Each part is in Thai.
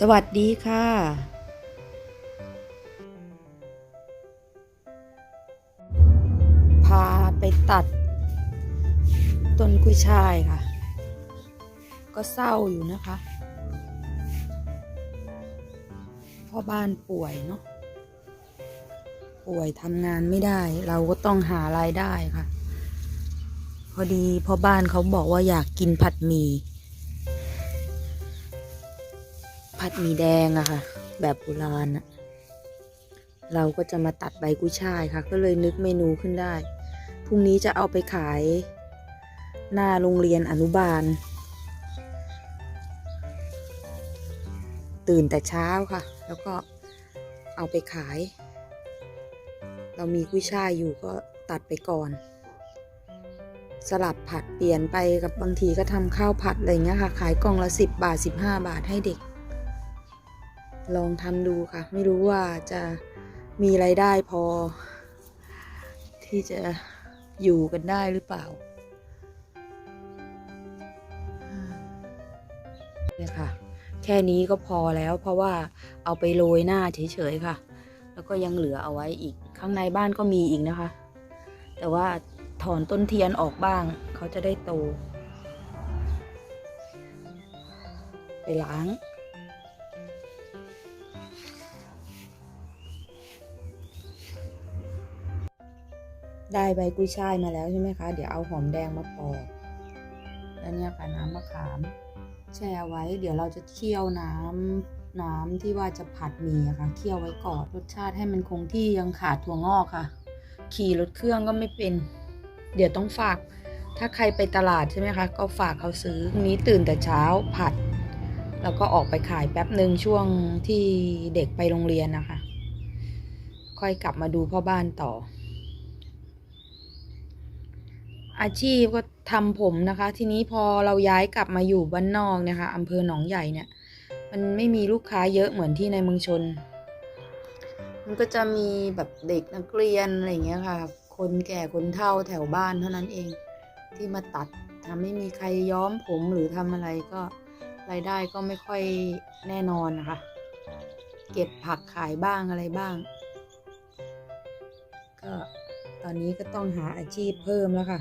สวัสดีค่ะพาไปตัด ต้นกุยช่ายค่ะ ก็เศร้าอยู่นะคะพ่อบ้านป่วยเนาะป่วยทำงานไม่ได้ เราก็ต้องหารายได้ค่ะ พอดีพ่อบ้านเขาบอกว่าอยากกินผัดหมี่ ผัดหมี่แดงอะค่ะ แบบโบราณอะเราก็จะมาตัดใบกุ้ยช่ายค่ะ ก็เลยนึกเมนูขึ้นได้ พรุ่งนี้จะเอาไปขาย หน้าโรงเรียนอนุบาล ตื่นแต่เช้าค่ะ แล้วก็เอาไปขาย เรามีกุ้ยช่ายอยู่ก็ตัดไปก่อน สลับผัดเปลี่ยนไปกับบางทีก็ทำข้าวผัดอะไรเงี้ยค่ะ ขายกล่องละสิบบาทสิบห้าบาทให้เด็ก ลองทำดูค่ะ ไม่รู้ว่าจะมีไรายได้พอ ที่จะอยู่กันได้หรือเปล่าเนี่ยค่ะ แค่นี้ก็พอแล้วเพราะว่าเอาไปโรยหน้าเฉยๆค่ะ แล้วก็ยังเหลือเอาไว้อีกข้างในบ้านก็มีอีกนะคะ แต่ว่าถอนต้นเทียนออกบ้าง เขาจะได้โต ไปล้าง ได้ใบกุ้ยช่ายมาแล้วใช่ไหมคะ เดี๋ยวเอาหอมแดงมาปอกแล้วเนี่ยค่ะน้ำมะขาม แช่ไว้ เดี๋ยวเราจะเคี่ยวน้ำน้ำที่ว่าจะผัดหมี่อะค่ะ เคี่ยวไว้ก่อนรสชาติให้มันคงที่ยังขาดถั่วงอกค่ะ ขี่รถเครื่องก็ไม่เป็น เดี๋ยวต้องฝาก ถ้าใครไปตลาดใช่ไหมคะ ก็ฝากเขาซื้อนี้ตื่นแต่เช้าผัด แล้วก็ออกไปขายแป๊บหนึ่งช่วงที่เด็กไปโรงเรียนนะคะ ค่อยกลับมาดูพ่อบ้านต่อ อาชีพก็ทำผมนะคะ ทีนี้พอเราย้ายกลับมาอยู่บ้านนอกนะคะอำเภอหนองใหญ่เนี่ย มันไม่มีลูกค้าเยอะเหมือนที่ในเมืองชน มันก็จะมีแบบเด็กนักเรียนอะไรอย่างเงี้ยค่ะ คนแก่คนเฒ่าแถวบ้านเท่านั้นเอง ที่มาตัดทำไม่มีใครย้อมผมหรือทำอะไรก็รายได้ก็ไม่ค่อยแน่นอนนะคะ เก็บผักขายบ้างอะไรบ้าง ก็ตอนนี้ก็ต้องหาอาชีพเพิ่มแล้วค่ะ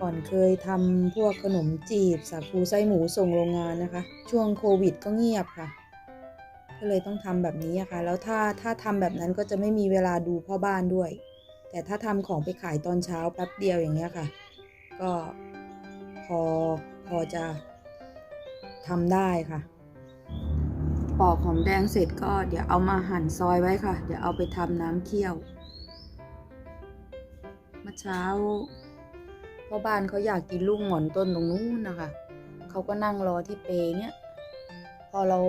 ก่อนเคยทำพวกขนมจีบสาคูไส้หมูส่งโรงงานนะคะ ช่วงโควิดก็เงียบค่ะ ก็เลยต้องทำแบบนี้อะค่ะ แล้วถ้าถ้าทำแบบนั้นก็จะไม่มีเวลาดูพ่อบ้านด้วย แต่ถ้าทำของไปขายตอนเช้าแป๊บเดียวอย่างเงี้ยค่ะ ก็พอพอจะทำได้ค่ะ ปอกหอมแดงเสร็จก็เดี๋ยวเอามาหั่นซอยไว้ค่ะ เดี๋ยวเอาไปทำน้ำเคี่ยว เมื่อเช้า พ่อบ้านเขาอยากกินลูกหงอนต้นตรงนู้นนะคะเขาก็นั่งรอที่เปเนี้ยพอเรา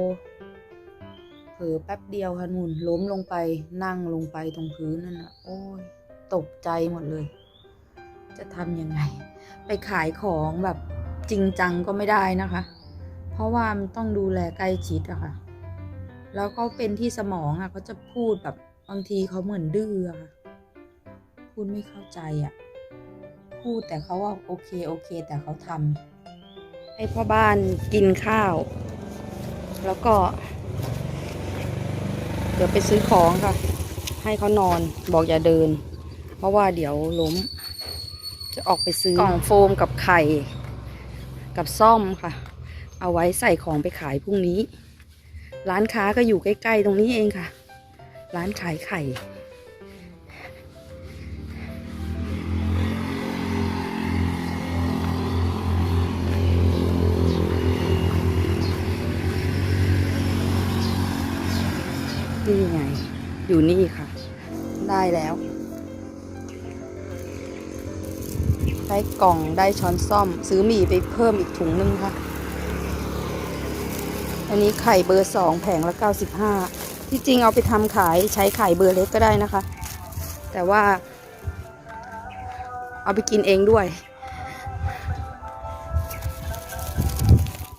เผลอแป๊บเดียวค่ะนุ่นล้มลงไปนั่งลงไปตรงพื้นนั่นนะโอ้ยตกใจหมดเลย จะทำยังไง ไปขายของแบบจริงจังก็ไม่ได้นะคะ เพราะว่ามันต้องดูแลใกล้ชิดอะค่ะ แล้วเขาเป็นที่สมองอะเขาจะพูดแบบบางทีเขาเหมือนดื้ออะค่ะ พูดไม่เข้าใจอะ พูดแต่เขาว่าโอเคโอเค แต่เขาทำให้พ่อบ้านกินข้าว แล้วก็ เดี๋ยวไปซื้อของค่ะ ให้เขานอนบอกอย่าเดิน เพราะว่าเดี๋ยวล้ม จะออกไปซื้อกล่องโฟมกับไข่ กับซ่อมค่ะ เอาไว้ใส่ของไปขายพรุ่งนี้ ร้านค้าก็อยู่ใกล้ๆตรงนี้เองค่ะ ร้านขายไข่ นี่ไง อยู่นี่ค่ะ ได้แล้ว ได้กล่องได้ช้อนซ่อม ซื้อหมี่ไปเพิ่มอีกถุงนึงค่ะ อันนี้ไข่เบอร์สองแผงละ95ที่จริงเอาไปทำขายใช้ไข่เบอร์เล็กก็ได้นะคะ แต่ว่า เอาไปกินเองด้วย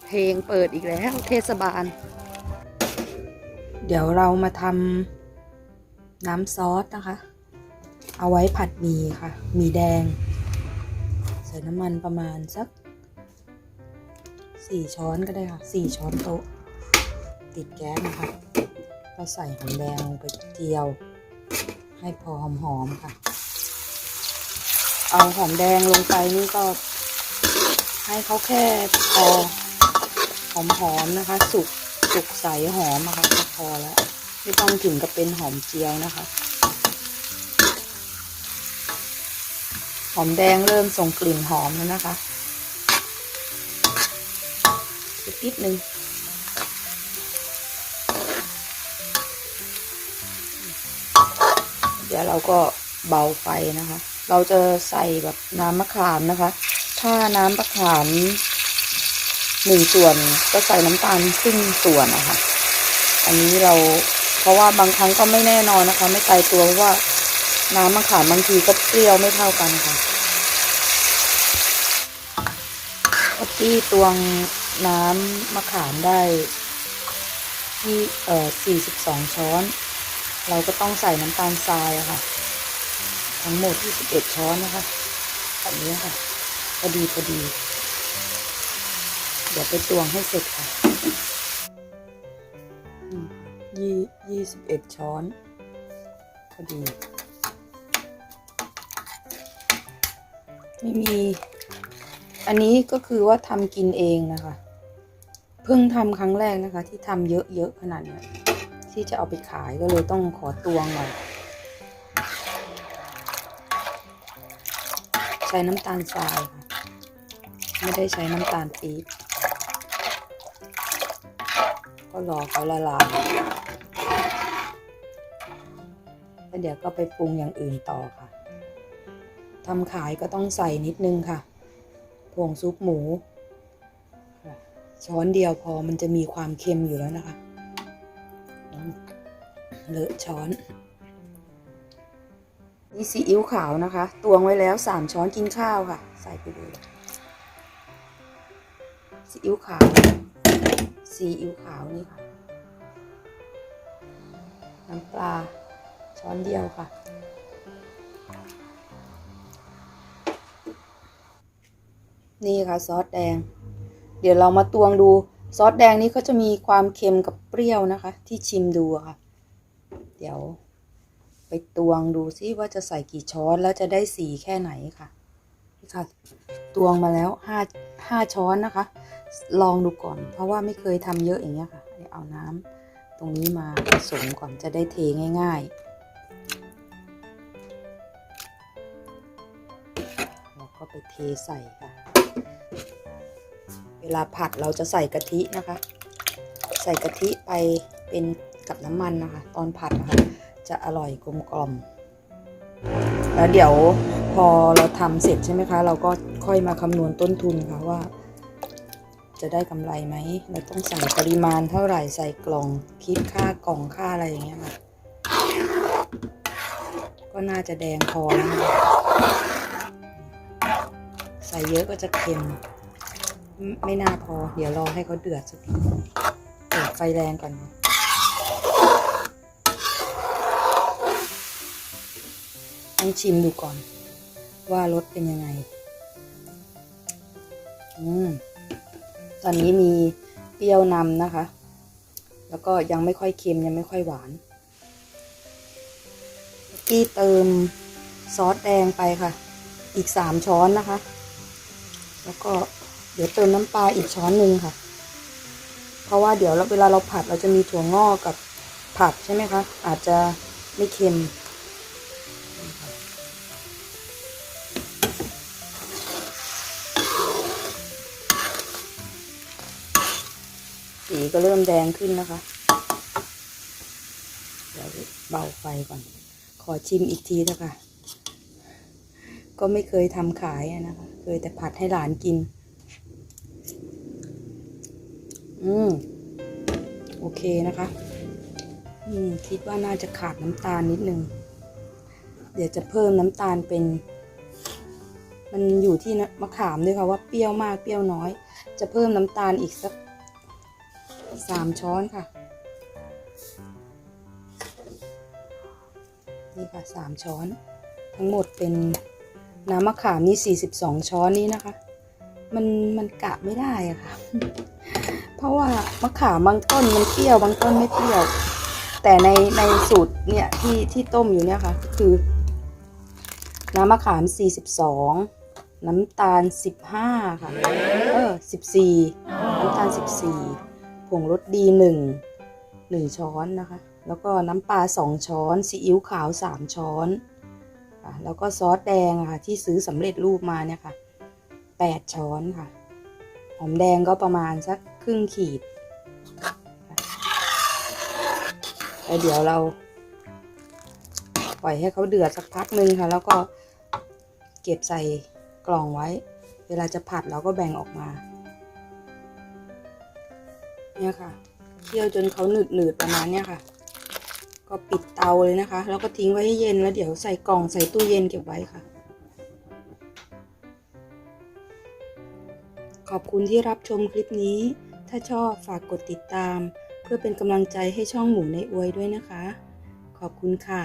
เพลงเปิดอีกแล้ว เทศบาล เดี๋ยวเรามาทำน้ำซอสนะคะ เอาไว้ผัดหมี่ค่ะหมี่แดง ใส่น้ำมันประมาณสักสี่ช้อนก็ได้ค่ะสี่ช้อนโต๊ะ ติดแก๊สนะคะก็ใส่หอมแดงลงไปเจียว ให้พอหอมๆค่ะ เอาหอมแดงลงไปนี่ก็ให้เขาแค่พอหอมๆนะคะ สุก สุกใสหอมอะค่ะพอแล้ว ไม่ต้องถึงกับเป็นหอมเจียวนะคะ หอมแดงเริ่มส่งกลิ่นหอมแล้วนะคะอีกนิดนึงเดี๋ยวเราก็เบาไฟนะคะ เราจะใส่แบบน้ำมะขามนะคะ ถ้าน้ำมะขาม หนึ่งส่วนก็ใส่น้ำตาลครึ่งส่วนนะคะ อันนี้เราเพราะว่าบางครั้งก็ไม่แน่นอนนะคะ ไม่ตายตัวเพราะว่าน้ำมะขามบางทีก็เปรี้ยวไม่เท่ากันค่ะเมื่อกี้ตวงน้ำมะขามได้ที่เอ่อ42 ช้อน เราก็ต้องใส่น้ำตาลทรายค่ะ ทั้งหมดที่11ช้อนนะคะแบบนี้ค่ะพอดีพอดี ดี๋ยวไปตวงให้เสร็จค่ะยี่ยี่สิบเอ็ดช้อนพอดี ไม่มี อันนี้ก็คือว่าทำกินเองนะคะ เพิ่งทำครั้งแรกนะคะ ที่ทำเยอะๆขนาดนี้ที่จะเอาไปขายก็เลยต้องขอตวงหน่อยใช้น้ำตาลทรายค่ะ ไม่ได้ใช้น้ำตาลปี๊บ ก็รอเขาละลายแล้วเดี๋ยวก็ไปปรุงอย่างอื่นต่อค่ะทำขายก็ต้องใส่นิดนึงค่ะผงซุปหมู ช้อนเดียวพอมันจะมีความเค็มอยู่แล้วนะคะ เลอะช้อน นี่ซีอิ๊วขาวนะคะ ตวงไว้แล้วสามช้อนกินข้าวค่ะ ใส่ไปเลยซีอิ๊วขาว ซีอิ๊วขาวนี่ค่ะ น้ำปลา ช้อนเดียวค่ะ นี่ค่ะซอสแดง เดี๋ยวเรามาตวงดูซอสแดงนี้ก็จะมีความเค็มกับเปรี้ยวนะคะ ที่ชิมดูค่ะ เดี๋ยวไปตวงดูซิว่าจะใส่กี่ช้อนแล้วจะได้สีแค่ไหนค่ะค่ะ ตวงมาแล้วห้าห้าช้อนนะคะ ลองดูก่อน เพราะว่าไม่เคยทำเยอะอย่างเงี้ยค่ะเดี๋ยวเอาน้ำตรงนี้มาผสมก่อนจะได้เทง่ายๆแล้วก็ไปเทใส่ค่ะ เวลาผัดเราจะใส่กะทินะคะ ใส่กะทิไปเป็นกับน้ำมันนะคะ ตอนผัดนะคะ จะอร่อยกลมกล่อมแล้วเดี๋ยวพอเราทำเสร็จใช่ไหมคะ เราก็ ค่อยมาคำนวณต้นทุนค่ะว่า จะได้กำไรไหมเราต้องใส่ปริมาณเท่าไหร่ใส่กล่องคิดค่ากล่องค่าอะไรอย่างเงี้ยค่ะ ก็น่าจะแดงพอแล้วนะใส่เยอะก็จะเค็มไม่ไม่น่าพอ เดี๋ยวรอให้เขาเดือดสักทีเปิดไฟแรงก่อนนะต้องชิมดูก่อนว่ารสเป็นยังไง อืมตอนนี้มีเปรี้ยวนำนะคะ แล้วก็ยังไม่ค่อยเค็มยังไม่ค่อยหวานที่เติมซอสแดงไปค่ะ อีกสามช้อนนะคะ แล้วก็เดี๋ยวเติมน้ำปลาอีกช้อนหนึ่งค่ะ เพราะว่าเดี๋ยวเราเวลาเราผัดเราจะมีถั่วงอกกับผักใช่ไหมคะ อาจจะไม่เค็ม ก็เริ่มแดงขึ้นนะคะ เดี๋ยวเบาไฟก่อน ขอชิมอีกทีเถอะค่ะ ก็ไม่เคยทำขายนะคะ เคยแต่ผัดให้หลานกิน อืม โอเคนะคะ อืม คิดว่าน่าจะขาดน้ำตาลนิดนึง เดี๋ยวจะเพิ่มน้ำตาลเป็นมันอยู่ที่มะขามด้วยค่ะว่าเปรี้ยวมากเปรี้ยวน้อย จะเพิ่มน้ำตาลอีกสัก สามช้อนค่ะ นี่ค่ะสามช้อน ทั้งหมดเป็นน้ำมะขามนี่ 42 ช้อนนี้นะคะ มันมันกะไม่ได้อะค่ะ เพราะว่ามะขามบางต้นมันเปรี้ยวบางต้นไม่เปรี้ยว แต่ในในสูตรเนี่ยที่ที่ต้มอยู่เนี่ยค่ะก็คือ น้ำมะขาม 42 น้ำตาล 15 ค่ะ เออ 14 น้ำตาล 14 ผงรสดี1 1ช้อนนะคะ แล้วก็น้ำปลา2ช้อนซีอิ๊วขาว3ช้อนค่ะแล้วก็ซอสแดงค่ะที่ซื้อสำเร็จรูปมาเนี่ยค่ะ8ช้อนค่ะ หอมแดงก็ประมาณสักครึ่งขีดแล้วเดี๋ยวเรา ปล่อยให้เขาเดือดสักพักหนึ่งค่ะ แล้วก็เก็บใส่กล่องไว้ เวลาจะผัดเราก็แบ่งออกมา เนี่ยค่ะ เคี่ยวจนเขาหนืดหนืดๆประมาณเนี้ยค่ะ ก็ปิดเตาเลยนะคะ แล้วก็ทิ้งไว้ให้เย็นแล้วเดี๋ยวใส่กล่องใส่ตู้เย็นเก็บไว้ค่ะ ขอบคุณที่รับชมคลิปนี้ ถ้าชอบฝากกดติดตาม เพื่อเป็นกำลังใจให้ช่องหมูในอวยด้วยนะคะ ขอบคุณค่ะ